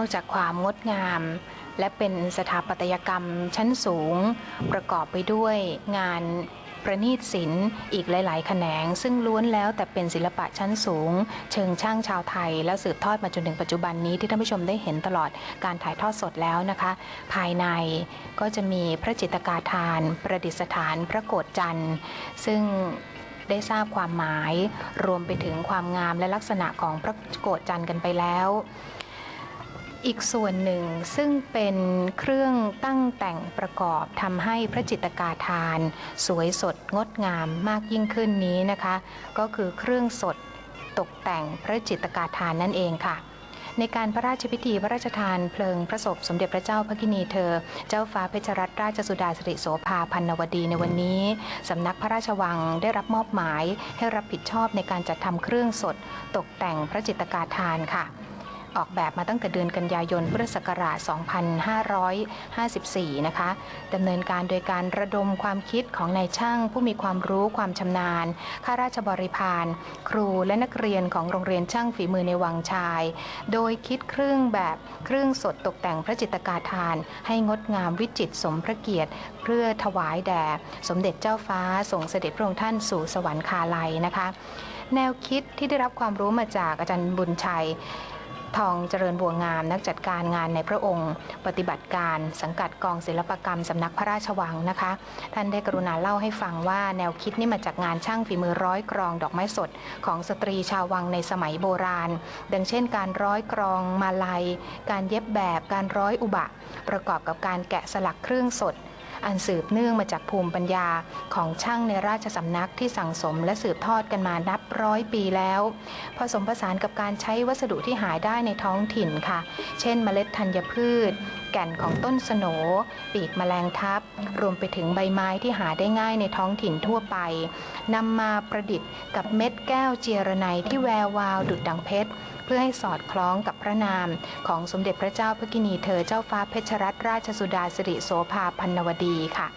อกจากความงดงาม และเป็นสถาปัตยกรรมชั้นสูง ประกอบไปด้วยงานประณีตศิลป์อีกหลาย ๆ แขนง ซึ่งล้วนแล้วแต่เป็นศิลปะชั้นสูง เชิงช่างชาวไทย และสืบทอดมาจนถึงปัจจุบันนี้ที่ท่านผู้ชมได้เห็นตลอดการถ่ายทอดสดแล้วนะคะ ภายในก็จะมีพระจิตกาทาน ประดิษฐานพระโกฏจันทร์ซึ่งได้ทราบความหมายรวมไปถึงความงามและลักษณะของพระโกฏจันทร์กันไปแล้ว อีกส่วนหนึ่งซึ่งเป็นเครื่องตั้งแต่งประกอบทำให้พระจิตกาทาน สวยสดงดงามมากยิ่งขึ้นนี้นะคะ ก็คือเครื่องสดตกแต่งพระจิตกาทานนั่นเองค่ะ ในการพระราชพิธีพระราชทานเพลิงพระศพสมเด็จพระเจ้าพระกินีเธอ เจ้าฟ้าเพชรรัตนราชสุดาสิริโสภาพันนวดีในวันนี้ สำนักพระราชวังได้รับมอบหมายให้รับผิดชอบในการจัดทำเครื่องสดตกแต่งพระจิตกาทานค่ะ ออกแบบมาตั้งแต่เดือนกันยายนพุทธศักราช 2554 นะคะดำเนินการโดยการระดมความคิดของนายช่าง ผู้มีความรู้ความชำนาญ ข้าราชบริพารครูและนักเรียนของโรงเรียนช่างฝีมือในวังชาย โดยคิดเครื่องแบบเครื่องสดตกแต่งพระจิตกาทาน ให้งดงามวิจิตรสมพระเกียรติ เพื่อถวายแด่สมเด็จเจ้าฟ้าส่งเสด็จพระองค์ท่านสู่สวรรคาลัยนะคะ แนวคิดที่ได้รับความรู้มาจากอาจารย์บุญชัย ทองเจริญบัวงามนักจัดการงานในพระองค์ ปฏิบัติการสังกัดกองศิลปกรรมสำนักพระราชวังนะคะ ท่านได้กรุณาเล่าให้ฟังว่าแนวคิดนี่มาจากงานช่างฝีมือร้อยกรองดอกไม้สด ของสตรีชาววังในสมัยโบราณ ดังเช่น การร้อยกรองมาลัย การเย็บแบบการร้อยอุบะ ประกอบกับการแกะสลักเครื่องสด อันสืบเนื่องมาจากภูมิปัญญาของช่างในราชสำนักที่สั่งสมและสืบทอดกันมานับร้อยปีแล้ว ผสมผสานกับการใช้วัสดุที่หาได้ในท้องถิ่นค่ะ เช่นเมล็ดธัญพืช ก่นของต้นสโหนปีกแมลงทับ รวมไปถึงใบไม้ที่หาได้ง่ายในท้องถิ่นทั่วไปนำมาประดิษฐ์กับเม็ดแก้วเจียรไนที่แวววาวดุดดังเพชรเพื่อให้สอดคล้องกับพระนามของสมเด็จพระเจ้าพระกินีเธอเจ้าฟ้าเพชรรัตนราชสุดาสิริโสภาพันวดีค่ะ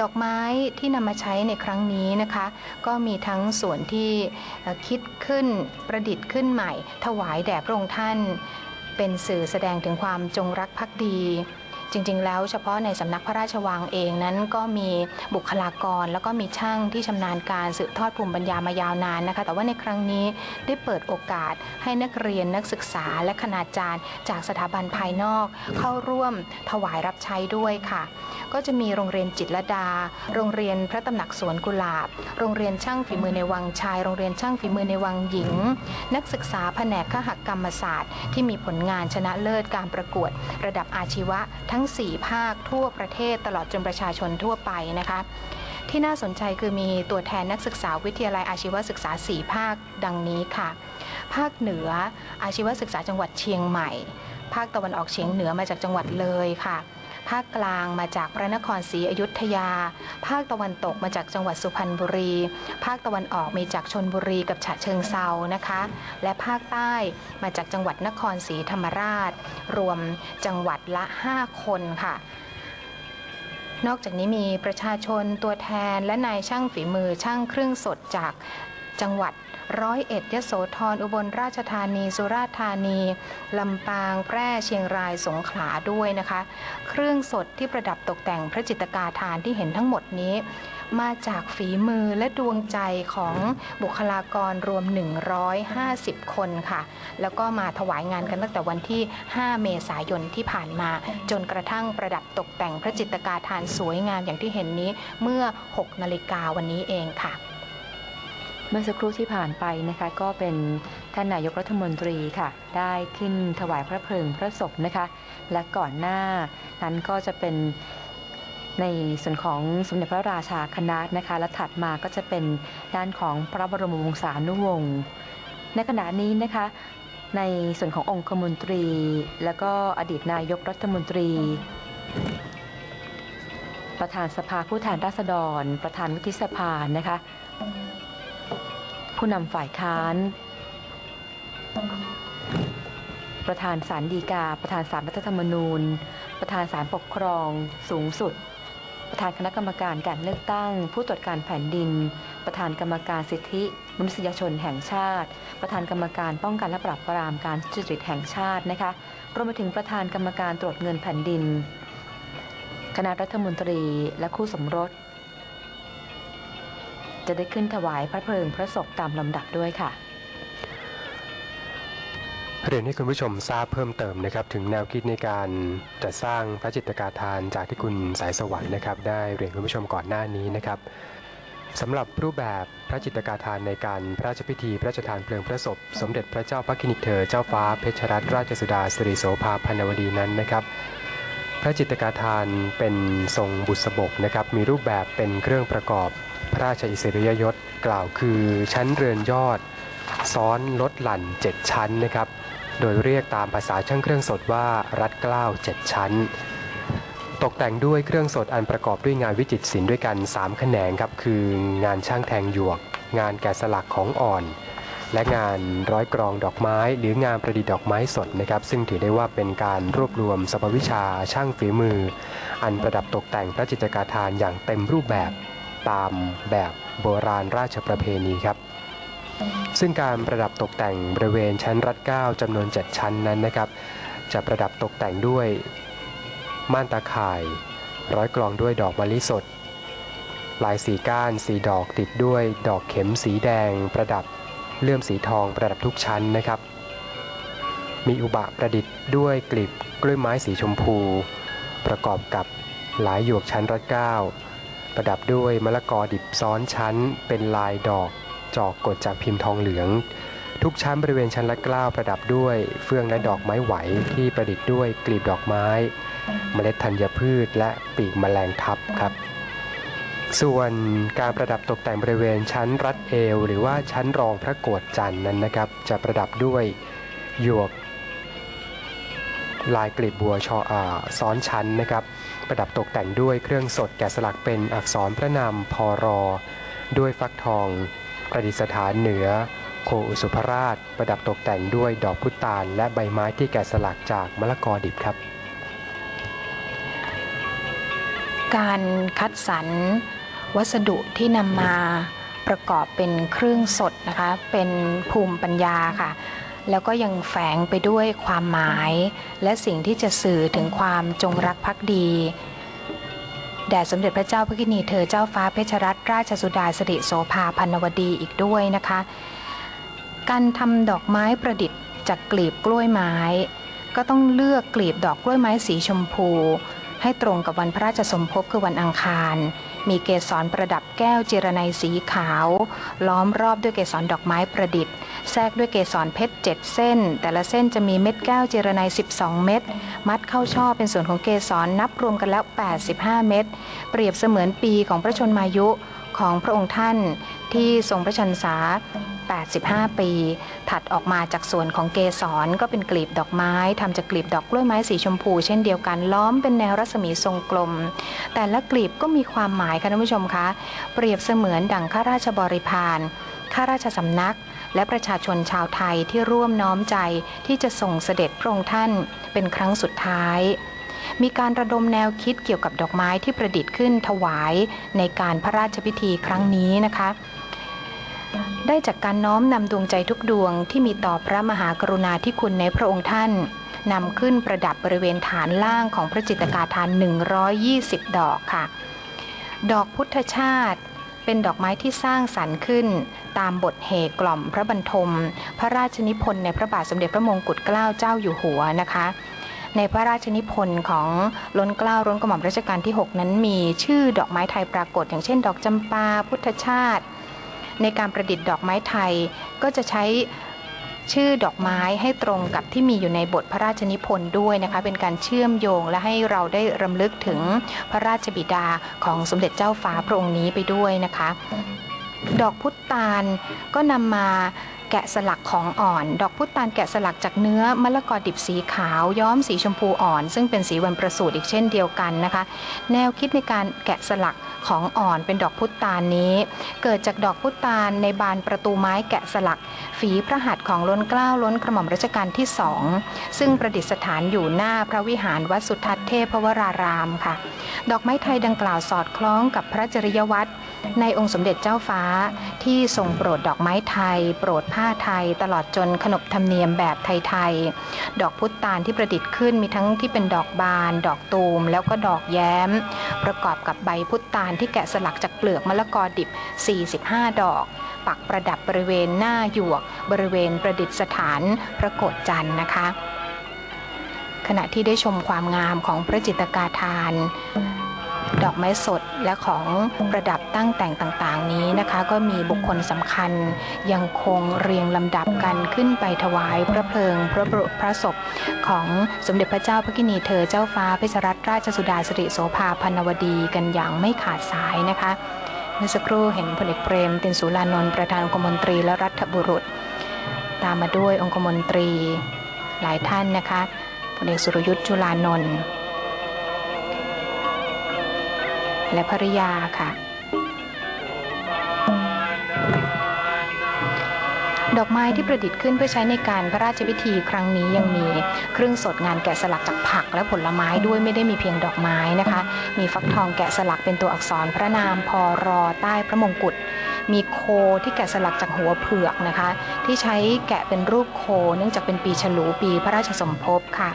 ดอกไม้ที่นำมาใช้ในครั้งนี้นะคะ ก็มีทั้งส่วนที่คิดขึ้นประดิษฐ์ขึ้นใหม่ ถวายแด่พระองค์ท่าน เป็นสื่อแสดงถึงความจงรักภักดี จริง ๆ แล้วเฉพาะในสำนักพระราชวังเองนั้นก็มีบุคลากร แล้วก็มีช่างที่ชำนาญการสืบทอดภูมิปัญญามายาวนานนะคะ แต่ว่าในครั้งนี้ได้เปิดโอกาสให้นักเรียนนักศึกษาและคณาจารย์ จากสถาบันภายนอก เข้าร่วมถวายรับใช้ด้วยค่ะ ก็จะมีโรงเรียนจิตรดา โรงเรียนพระตำหนักสวนกุหลาบ โรงเรียนช่างฝีมือในวังชาย โรงเรียนช่างฝีมือในวังหญิง นักศึกษาแผนกขหกรรมศาสตร์ ที่มีผลงานชนะเลิศการประกวด ระดับอาชีวะทั้ง้ง 4 ภาคทั่วประเทศตลอดจนประชาชนทั่วไปนะคะ ที่น่าสนใจคือมีตัวแทนนักศึกษาวิทยาลัยอาชีวศึกษา 4 ภาคดังนี้ค่ะ ภาคเหนืออาชีวศึกษาจังหวัดเชียงใหม่ ภาคตะวันออกเฉียงเหนือมาจากจังหวัดเลยค่ะ ภาคกลางมาจากพระนครศรีอยุธยา ภาคตะวันตกมาจากจังหวัดสุพรรณบุรี ภาคตะวันออกมีจากชนบุรีกับฉะเชิงเซานะคะ และภาคใต้มาจากจังหวัดนครศรีธรรมราช รวมจังหวัดละ 5 คนค่ะนอกจากนี้มีประชาชนตัวแทนและนายช่างฝีมือช่างเครื่องสดจาก จังหวัดร้อยเอ็ดยโสธรอุบลราชธานี สุราษฎร์ธานี ลำปาง แพร่เชียงรายสงขลาด้วยนะคะ เครื่องสดที่ประดับตกแต่งพระจิตกาทานที่เห็นทั้งหมดนี้ มาจากฝีมือและดวงใจของบุคลากรรวม 150 คนค่ะ แล้วก็มาถวายงานกันตั้งแต่วันที่ 5 เมษายนที่ผ่านมา จนกระทั่งประดับตกแต่งพระจิตกาทานสวยงามอย่างที่เห็นนี้เมื่อ 6 นาฬิกาวันนี้เองค่ะ เมื่อสักครู่ที่ผ่านไปนะคะก็เป็นท่านนายกรัฐมนตรีค่ะ ได้ขึ้นถวายพระเพลิงพระศพนะคะ และก่อนหน้านั้นก็จะเป็นในส่วนของสมเด็จพระราชาคณะนะคะ และถัดมาก็จะเป็นด้านของพระบรมวงศานุวงศ์ในขณะนี้นะคะในส่วนขององคมนตรี แล้วก็อดีตนายกรัฐมนตรี ประธานสภาผู้แทนราษฎร ประธานวุฒิสภานะคะ ผู้นำฝ่ายค้าน ประธานศาลฎีกา ประธานศาลรัฐธรรมนูญ ประธานศาลปกครอง สูงสุด ประธานคณะกรรมการการเลือกตั้ง ผู้ตรวจการแผ่นดิน ประธานกรรมการสิทธิ มนุษยชนแห่งชาติ ประธานกรรมการป้องกันและปราบปรามการทุจริตแห่งชาตินะคะรวมไปถึงประธานกรรมการตรวจเงินแผ่นดิน คณะรัฐมนตรีและคู่สมรส จะได้ขึ้นถวายพระเพลิงพระศพตามลำดับด้วยค่ะเรียนให้คุณผู้ชมทราบเพิ่มเติมนะครับ ถึงแนวคิดในการจัดสร้างพระจิตกาทานจากที่คุณสายสวรรค์นะครับ ได้เรียนคุณผู้ชมก่อนหน้านี้นะครับสำหรับรูปแบบพระจิตกาทานในการพระราชพิธีพระราชทานเพลิงพระศพ สมเด็จพระเจ้าพระกินิเธอเจ้าฟ้าเพชรรัตนราชสุดาสิริโสภาพันวดีนั้นนะครับ พระจิตกาทานเป็นทรงบุษบกนะครับมีรูปแบบเป็นเครื่องประกอบ ระราชอิสริยยศกล่าวคือชั้นเรือนยอด ซ้อนลดหลั่น 7 ชั้นนะครับ โดยเรียกตามภาษาช่างเครื่องสดว่ารัดเกล้า7 ชั้น ตกแต่งด้วยเครื่องสดอันประกอบด้วยงานวิจิตรศิลป์ด้วยกัน 3 แขนงครับ คืองานช่างแทงหยวก งานแกะสลักของอ่อน และงานร้อยกรองดอกไม้ หรืองานประดิษฐ์ดอกไม้สดนะครับ ซึ่งถือได้ว่าเป็นการรวบรวมสรรพวิชาช่างฝีมือ อันประดับตกแต่งพระจิตรกาทานอย่างเต็มรูปแบบ ตามแบบโบราณราชประเพณีครับ ซึ่งการประดับตกแต่งบริเวณชั้นรัดเก้าจำนวน 7 ชั้นนั้นนะครับ จะประดับตกแต่งด้วยม่านตาข่าย ร้อยกลองด้วยดอกมะลิสด ลายสีก้านสีดอกติดด้วยดอกเข็มสีแดง ประดับเลื่อมสีทองประดับทุกชั้นนะครับ มีอุบะประดิษฐ์ด้วยกลีบกล้วยไม้สีชมพู ประกอบกับหลายหยวกชั้นรัดเก้า ประดับด้วยมะละกอดิบซ้อนชั้น เป็นลายดอกจอกกดจากพิมพ์ทองเหลือง ทุกชั้นบริเวณชั้นละเกล้าประดับด้วยเฟื่องและดอกไม้ไหวที่ประดิษฐ์ด้วยกลีบดอกไม้ เมล็ดธัญพืชและปีกแมลงทับครับ ส่วนการประดับตกแต่งบริเวณชั้นรัดเอว หรือว่าชั้นรองพระโกฏจันทร์นั้นนะครับ จะประดับด้วยหยวก ลายกลีบบัวชออซ้อนชั้นนะครับ ประดับตกแต่งด้วยเครื่องสดแกะสลักเป็นอักษรพระนามพรอ ด้วยฟักทอง ประดิษฐานเหนือ โคอุสุภราช ประดับตกแต่งด้วยดอกพุตาล และใบไม้ที่แกะสลักจากมะละกอดิบครับ การคัดสรรวัสดุที่นำมาประกอบเป็นเครื่องสดนะคะ เป็นภูมิปัญญาค่ะ แล้วก็ยังแฝงไปด้วยความหมาย และสิ่งที่จะสื่อถึงความจงรักภักดีแด่สมเด็จพระเจ้าพระกินีเธอเจ้าฟ้าเพชรรัตนราชสุดาสิริโสภาพันวดีอีกด้วยนะคะ การทำดอกไม้ประดิษฐ์จากกลีบกล้วยไม้ ก็ต้องเลือกกลีบดอกกล้วยไม้สีชมพู ให้ตรงกับวันพระราชสมภพคือวันอังคาร มีเกสรประดับแก้วเจรไนสีขาว ล้อมรอบด้วยเกสรดอกไม้ประดิษฐ์ แทรกด้วยเกสรเพชร 7 เส้น แต่ละเส้นจะมีเม็ดแก้วเจรไน12 เม็ด มัดเข้าช่อเป็นส่วนของเกสรนับรวมกันแล้ว 85 เม็ด เปรียบเสมือนปีของพระชนมายุของพระองค์ท่านที่ทรงพระชันษา 85 ปี ถัดออกมาจากส่วนของเกสรก็เป็นกลีบดอกไม้ทำจากกลีบดอกกล้วยไม้สีชมพู เช่นเดียวกันล้อมเป็นแนวรัศมีทรงกลม แต่ละกลีบก็มีความหมายค่ะท่านผู้ชมคะ เปรียบเสมือนดั่งข้าราชบริพารข้าราชสำนัก และประชาชนชาวไทยที่ร่วมน้อมใจที่จะส่งเสด็จพระองค์ท่านเป็นครั้งสุดท้าย มีการระดมแนวคิดเกี่ยวกับดอกไม้ที่ประดิษฐ์ขึ้นถวายในการพระราชพิธีครั้งนี้นะคะได้จากการน้อมนำดวงใจทุกดวงที่มีต่อพระมหากรุณาธิคุณในพระองค์ท่านนำขึ้นประดับบริเวณฐานล่างของพระจิตกาทาน 120 ดอกค่ะ ดอกพุทธชาติ เป็นดอกไม้ที่สร้างสรรค์ขึ้น ตามบทเหกล่อมพระบรรทม พระราชนิพนธ์ในพระบาทสมเด็จพระมงกุฎเกล้าเจ้าอยู่หัวนะคะในพระราชนิพนธ์ของล้นเกล้าล้นกระหม่อมรัชกาลที่ 6 นั้นมีชื่อดอกไม้ไทยปรากฏ อย่างเช่น ดอกจำปาพุทธชาติ ในการประดิษฐ์ดอกไม้ไทยก็จะใช้ ชื่อดอกไม้ให้ตรงกับที่มีอยู่ในบทพระราชนิพนธ์ด้วยนะคะเป็นการเชื่อมโยงและให้เราได้รำลึกถึงพระราชบิดาของสมเด็จเจ้าฟ้าพระองค์นี้ไปด้วยนะคะ ดอกพุตาลก็นำมาแกะสลักของอ่อน ดอกพุตานแกะสลักจากเนื้อมะละกอดิบสีขาวย้อมสีชมพูอ่อน ซึ่งเป็นสีวันประสูติอีกเช่นเดียวกันนะคะ แนวคิดในการแกะสลัก ของอ่อนเป็นดอกพุตานนี้ เกิดจากดอกพุตานในบานประตูไม้แกะสลัก ฝีพระหัตถ์ของล้นเกล้าล้นกระหม่อมรัชกาลที่สองซึ่งประดิษฐานอยู่หน้าพระวิหารวัดสุทัศน์เทพวรารามค่ะ ดอกไม้ไทยดังกล่าวสอดคล้องกับพระจริยวัตรในองค์สมเด็จเจ้าฟ้าที่ทรงโปรดดอกไม้ไทย โปรดผ้าไทย ตลอดจนขนบธรรมเนียมแบบไทยๆดอกพุตานที่ประดิษฐ์ขึ้นมีทั้งที่เป็นดอกบาน ดอกตูมแล้วก็ดอกแย้ม ประกอบกับใบพุตานที่แกะสลักจากเปลือกมะละกอดิบ 45 ดอก ปักประดับบริเวณหน้าหยวก บริเวณประดิษฐานพระโกฏจันทร์นะคะ ขณะที่ได้ชมความงามของพระจิตกาทาน ดอกไม้สดและของประดับตั้งแต่งต่างๆ นี้นะคะ ก็มีบุคคลสำคัญยังคงเรียงลำดับกันขึ้นไปถวายพระเพลิงพระบรพระศพของสมเด็จพระเจ้าพระกินีเธอเจ้าฟ้าเพชรรัตนราชสุดาสิริโสภาพันวดีกันอย่างไม่ขาดสายนะคะเมื่อสักครู่เห็นพลเอกเปรมตินสุรานนท์ประธานองคมนตรีและรัฐบุรุษ ตามมาด้วยองคมนตรีหลายท่านนะคะพลเอกสุรยุทธ์จุลานนท์ และภริยาค่ะ ดอกไม้ที่ประดิษฐ์ขึ้นเพื่อใช้ในการพระราชพิธีครั้งนี้ยังมีเครื่องสดงานแกะสลักจากผักและผลไม้ด้วยไม่ได้มีเพียงดอกไม้นะคะ มีฟักทองแกะสลักเป็นตัวอักษรพระนามพอรอใต้พระมงกุฎมีโคที่แกะสลักจากหัวเผือกนะคะ ที่ใช้แกะเป็นรูปโค เนื่องจากเป็นปีฉลูปีพระราชสมภพค่ะ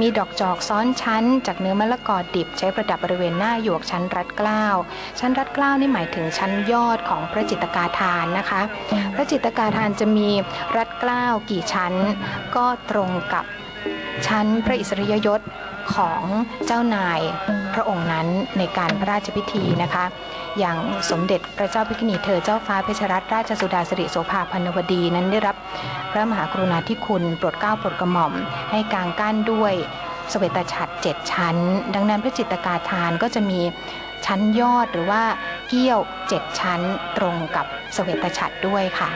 มีดอกจอกซ้อนชั้น จากเนื้อมะละกอดิบใช้ประดับบริเวณหน้าหยวกชั้นรัดเกล้า ชั้นรัดเกล้านี่หมายถึงชั้นยอดของพระจิตกาทานนะคะ พระจิตกาทานจะมีรัดเกล้ากี่ชั้น ก็ตรงกับชั้นพระอิสริยยศ ของเจ้านายพระองค์นั้นในการพระราชพิธีนะคะ อย่างสมเด็จพระเจ้าพิกนีเธอเจ้าฟ้าเพชรรัตนราชสุดาสิริโสภาพันวดีนั้นได้รับพระมหากรุณาธิคุณโปรดเกล้าโปรดกระหม่อม ให้กางกั้นด้วยสเวตฉัตรเจ็ดชั้น ดังนั้นพระจิตกาทานก็จะมีชั้นยอดหรือว่าเกี้ยวเจ็ดชั้นตรงกับสเวตฉัตรด้วยค่ะ